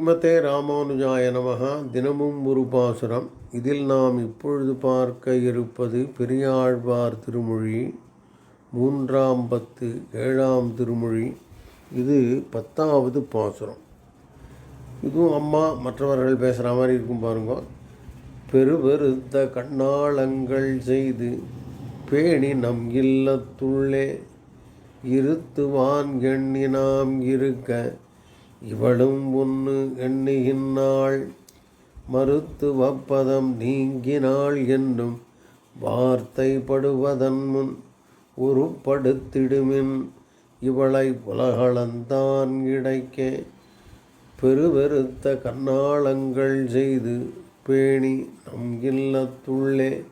ஸ்ரீமதே ராமானுஜாய நமகா தினமும் ஒரு பாசுரம். இதில் நாம் இப்பொழுது பார்க்க இருப்பது பெரியாழ்வார் திருமொழி மூன்றாம் பத்து ஏழாம் திருமொழி. இது பத்தாவது பாசுரம். இதுவும் அம்மா மற்றவர்கள் பேசுகிற மாதிரி இருக்கும் பாருங்க. பெருவெருத்த கண்ணாளங்கள் செய்து பேணி நம் இல்லத்துள்ளே இருத்துவான் எண்ணி நாம் இருக்க இவளும் ஒன்று எண்ணுகின்றாள் மருத்துவப்பதம் நீங்கினாள் என்னும் வார்த்தைப்படுவதன் முன் உருப்படுத்திடுமின். இவளை உலகளந்தான் கிடைக்க பெருவெருத்த கண்ணாளங்கள் செய்து பேணி நம் இல்லத்துள்ளே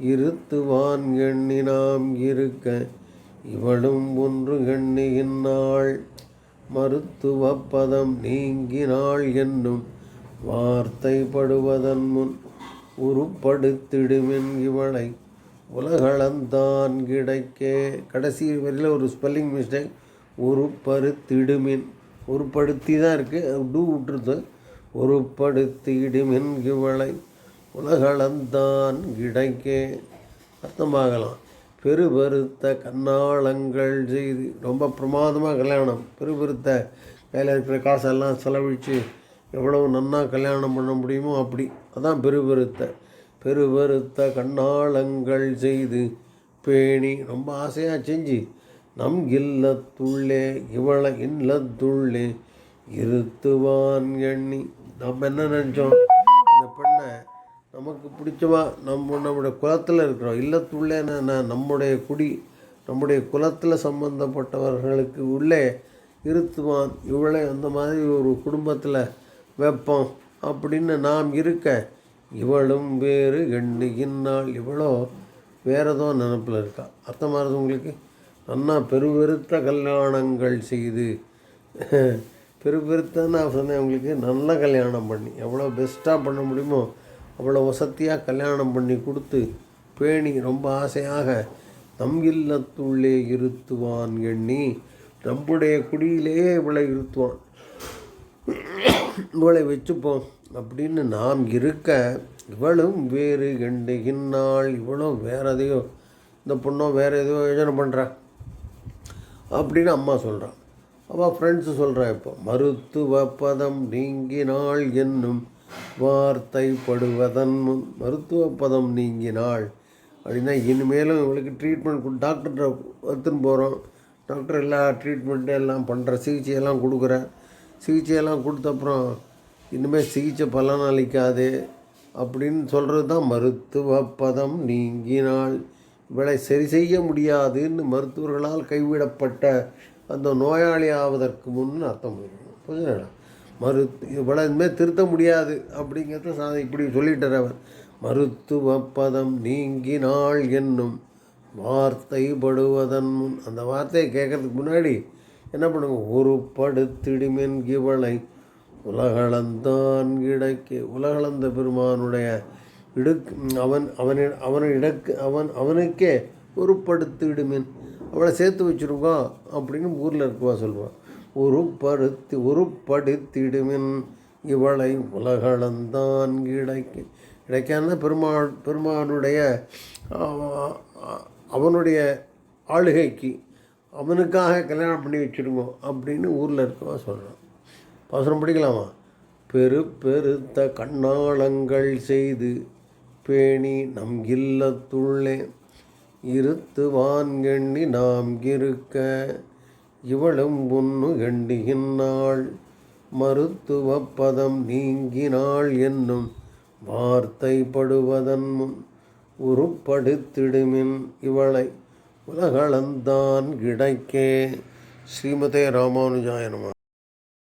இருத்துவான் எண்ணி நாம் இருக்க இவளும் ஒன்று எண்ணுகின்றாள் மருத்துவ பதம் நீங்கினாள் என்னும் வார்த்தைப்படுவதன் முன் உருப்படுத்திடுமென் இவளை. உலகளந்தான் கிடைக்கே. கடைசி வரையில் ஒரு ஸ்பெல்லிங் மிஸ்டேக் உருப்பருத்திடுமின் உருப்படுத்தி தான் இருக்குது டூ விட்டுருது. உருப்படுத்திடுமின் இவளை. உலகளந்தான் கிடைக்கே. அர்த்தமாகலாம். பெருபெருத்த கண்ணாளங்கள் செய்து ரொம்ப பிரமாதமாக கல்யாணம். பெருபெருத்த கையில் இருக்கிற காசெல்லாம் செலவழித்து எவ்வளவு நன்னா கல்யாணம் பண்ண முடியுமோ அப்படி. அதான் பெருபெருத்த பெருபெருத்த கண்ணாளங்கள் செய்து பேணி ரொம்ப ஆசையாக செஞ்சு நம் இல்லத்துள்ளே இவளை இல்லத்துள்ளே இருத்துவான் எண்ணி. நம்ம என்ன நினச்சோம்? இந்த பெண்ணை நமக்கு பிடிச்சவா நம்ம நம்முடைய குலத்தில் இருக்கிறோம். இல்லத்துள்ளே என்னென்ன நம்முடைய குடி நம்முடைய குலத்தில் சம்பந்தப்பட்டவர்களுக்கு உள்ளே இருத்துவான். இவளே அந்த மாதிரி ஒரு குடும்பத்தில் வைப்போம் அப்படின்னு நாம் இருக்க இவளும் வேறு எண்ணுகின்னால் இவளோ வேற ஏதோ நினப்பில் இருக்கா? அர்த்தமாகிறது உங்களுக்கு? நன்னா பெருவெருத்த கல்யாணங்கள் செய்து. பெருவிருத்தன்னு நான் சொன்னேன் உங்களுக்கு நல்ல கல்யாணம் பண்ணி எவ்வளோ பெஸ்ட்டாக பண்ண முடியுமோ அவ்வளோ வசதியாக கல்யாணம் பண்ணி கொடுத்து பேணி ரொம்ப ஆசையாக நம் இல்லத்துள்ளே இருத்துவான் எண்ணி நம்முடைய குடியிலேயே இவளை இருத்துவான். இவளை வச்சுப்போம் அப்படின்னு நாம் இருக்க இவளும் வேறு எண்ணுகின்றாள் இவளும் வேற எதையோ இந்த பொண்ணோ வேறு எதையோ யோஜனை பண்ணுறா அப்படின்னு அம்மா சொல்கிறான் அவள் ஃப்ரெண்ட்ஸு சொல்கிறா இப்போ மருத்துவ பதம் நீங்கினாள் என்னும் வார்த்தைப்படுவதன் முன் மருத்துவ பதம் நீங்கினாள். அப்படின்னா இனிமேலும் இவளுக்கு ட்ரீட்மெண்ட் டாக்டர்கிட்ட எடுத்துன்னு போகிறோம் டாக்டர் எல்லா ட்ரீட்மெண்ட்டு எல்லாம் பண்ணுற சிகிச்சையெல்லாம் கொடுக்குற. சிகிச்சையெல்லாம் கொடுத்த அப்புறம் இனிமேல் சிகிச்சை பலன் அளிக்காது அப்படின்னு சொல்கிறது தான் மருத்துவ பதம் நீங்கினால் இவளை சரி செய்ய முடியாதுன்னு மருத்துவர்களால் கைவிடப்பட்ட அந்த நோயாளி ஆவதற்கு முன்னு அர்த்தம் புரிஞ்சுங்களா மரு இவ்வளோ இனிமேல் திருத்த முடியாது அப்படிங்கிறத சா இப்படி சொல்லிட்டார் அவர். மருத்துவ பதம் நீங்கினாள் என்னும் வார்த்தை படுவதன் முன் அந்த வார்த்தையை கேட்கறதுக்கு முன்னாடி என்ன பண்ணுங்க? ஒரு படுத்திடுமென் இவளை உலகளந்தான் கிடைக்க உலகளந்த பெருமானுடைய இடுக்கு அவன் அவன் அவனை இடக்கு அவன் அவனுக்கே ஒரு படுத்திடுமென் அவளை சேர்த்து வச்சுருக்கோ அப்படின்னு ஊரில் இருக்குவா சொல்லுவான் உருப்படுத்தி உருப்படுத்திடுமின். இவளை உலகளந்தான் கிடைக்க கிடைக்கான பெருமாள் பெருமானுடைய அவனுடைய ஆளுகைக்கு அவனுக்காக கல்யாணம் பண்ணி வச்சுருங்க அப்படின்னு ஊரில் இருக்கவா சொல்கிறான் பாசனம் படிக்கலாமா? பெரு பெருத்த கண்ணாளங்கள் செய்து பேணி நம் இல்லத்துள்ளே இருத்துவான் எண்ணி நாம் இருக்க இவளும் உன்னு எண்ணுகின்றாள் மருத்துவ பதம் நீங்கினாள் என்னும் வார்த்தைப்படுவதன் முன் உருப்படுத்திடுமின் இவளை. உலகளந்தான் கிடைக்கே. ஸ்ரீமதே ராமானுஜாயனமா